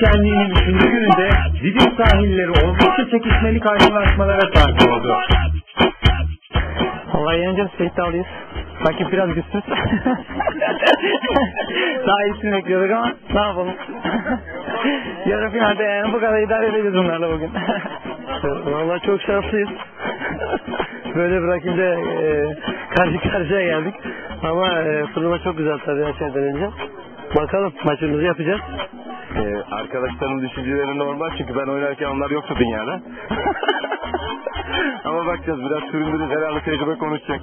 şenliğinin üçüncü gününde Didim sahilleri oldukça çekişmeli karşılaşmalara sahip oldu. Vallahi yeneceğiz iddialıyız. Rakip biraz güçsüz. Daha iyisini bekliyorduk ama ne yapalım. Yarı finalde yani bu kadar idare edeceğiz bunlarla bugün. Vallahi çok şanslıyız. Böyle bir rakiple e, karşı karşıya geldik. Ama e, turnuva çok güzel tabii her şeyden önce. Bakalım maçımızı yapacağız. Ee, arkadaşlarımın düşünceleri normal çünkü ben oynarken onlar yoktu dünyada. Ama bakacağız biraz süründürürüz herhalde tecrübe konuşacak.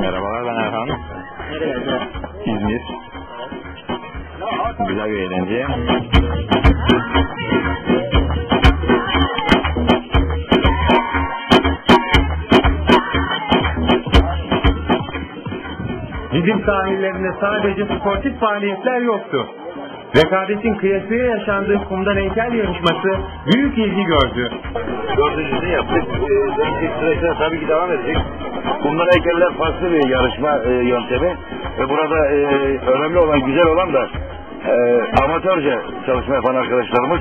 Merhabalar ben Erhan. İzmir. Güzel bir eğlence. Didim sahillerinde sadece sportif faaliyetler yoktu. Rekabetin kıyasıya yaşandığı kumdan heykel yarışması büyük ilgi gördü. Dördüncüsünü yaptık. Ee, süreçte tabii ki devam edecek. Bunlar heykeller farklı bir yarışma e, yöntemi. Ve burada e, önemli olan, güzel olan da e, amatörce çalışma yapan arkadaşlarımız.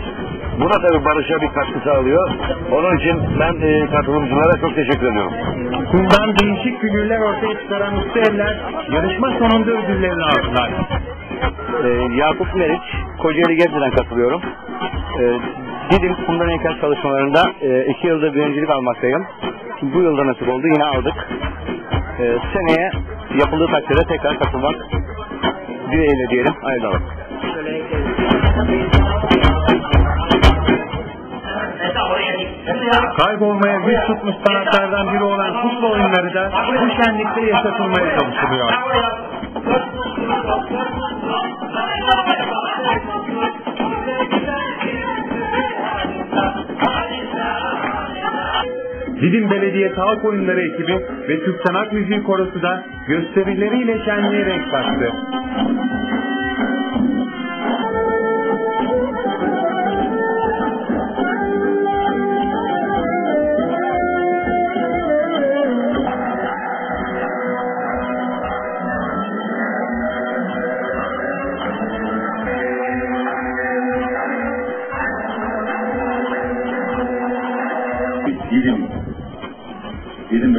Buna tabii barışa bir katkı sağlıyor. Onun için ben e, katılımcılara çok teşekkür ediyorum. Kumdan değişik figürler ortaya çıkaran usta eller yarışma sonunda ödüllerini aldılar. Ee, Yakup Meriç, Kocaeli Gebze'den katılıyorum. Ee, Didim kumdan heykel çalışmalarında e, iki yıldır birincilik almaktayım. Bu yılda nasip oldu yine aldık. Ee, seneye yapıldığı takdirde tekrar katılmak dileğiyle diyelim. Hayırlı olsun. Kaybolmaya yüz tutmuş sanatlardan biri olan futbol oyunları da bu şenlikte yaşatılmaya çalışılıyor. Didim Belediye Halk Oyunları ekibi ve Türk Sanat Müziği Korosu da gösterileriyle şenliğe renk kattı.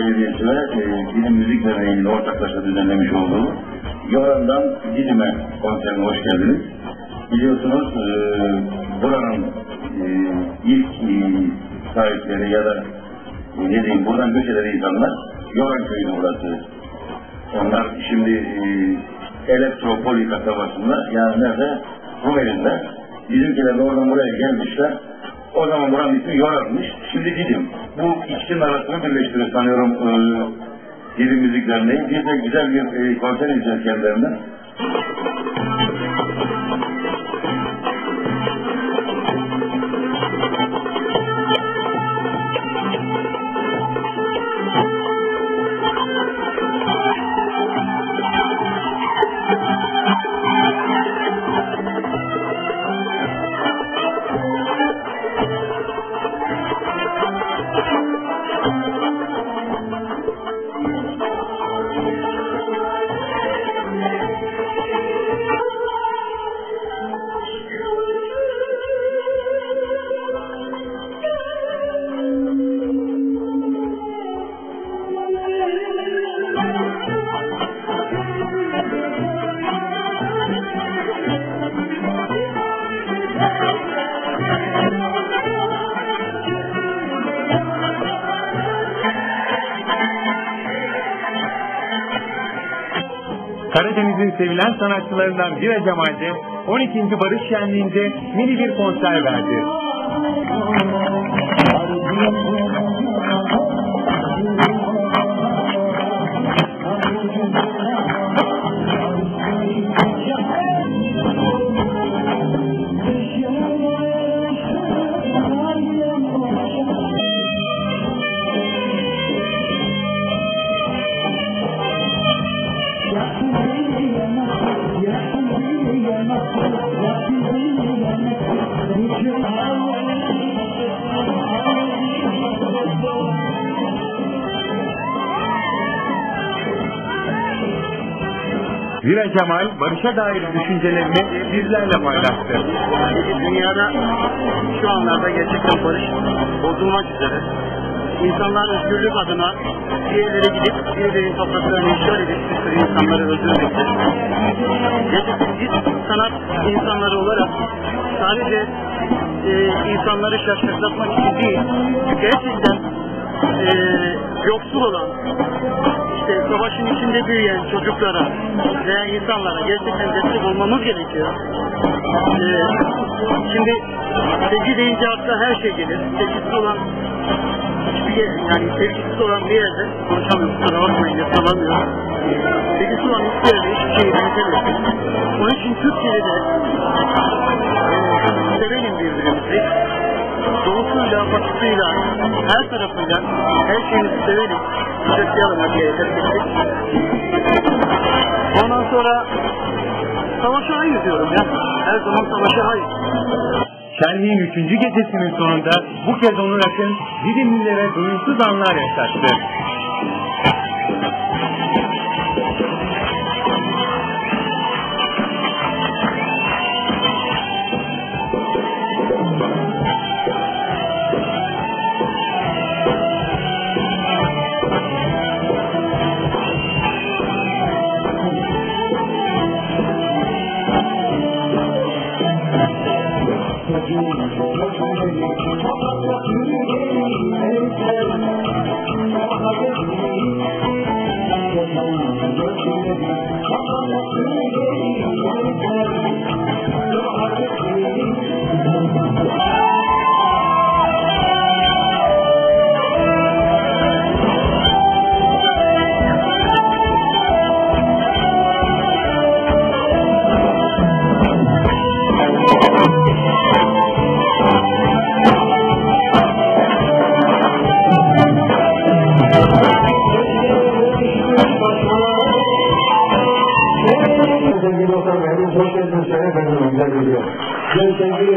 Belediyesi ve e, Müzik Derneği'nin ortaklaşa düzenlemiş olduğu Yoran'dan Didim'e konserine hoş geldiniz. Biliyorsunuz e, buranın e, ilk e, sahipleri ya da e, ne diyeyim buradan göç eden insanlar Yoran köyüydü burası. Onlar şimdi e, Elektropoli kasabasında yani nerede? Rumeli'nde. Bizimkiler de oradan buraya gelmişler. O zaman buranın ismi Yoran'mış. Şimdi Didim. Bu ikisinin arasını birleştiriyor sanıyorum e, Didim Müzik Derneği. Biz de güzel bir e, konser izleyeceğiz kendilerinden. Karadeniz'in sevilen sanatçılarından Bira Cemal'de 12. Barış Şenliği'nde mini bir konser verdi. Zira Cemal barışa dair düşüncelerini bizlerle paylaştı. Dünyada şu anlarda gerçekten barış bozulmak üzere. İnsanlar özgürlük adına bir yerlere gidip birilerinin topraklarını işgal edip bir sürü insanları öldürmekte. Gerçekten biz sanat insanları olarak sadece e, insanları şaşırtmak için değil, gerçekten e, yoksul olan, işte savaşın içinde büyüyen çocuklara veya insanlara gerçekten destek olmamız gerekiyor. Ee, şimdi sevgi deyince akla her şey gelir. Sevgisiz olan hiçbir yer, yani sevgisiz olan bir yerde konuşamıyorum, kusura bakmayın, yasalamıyorum. Sevgisiz olan hiçbir yerde hiçbir şeyi benzemiyor. Onun için Türkiye'de de sevelim birbirimizi. Doğusuyla, batısıyla, her tarafıyla her şeyimizi sevelim. Kucaklayalım diye ettik. Ondan sonra savaşa hayır diyorum ya. Her zaman savaşa hayır. Şenliğin üçüncü gecesinin sonunda bu kez Onur Akın Didimlilere doyumsuz anlar yaşattı. Thank you.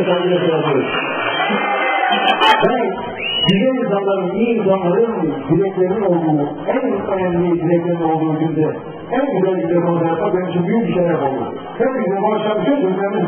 Saygıyla selamlıyorum. Ben güzel insanların, iyi insanların dileklerinin olduğu, en önemli dileklerin olduğu günde en güzel dilek olacaksa benim için büyük bir şeref oldu. Hepinize barışan bütün günlerimiz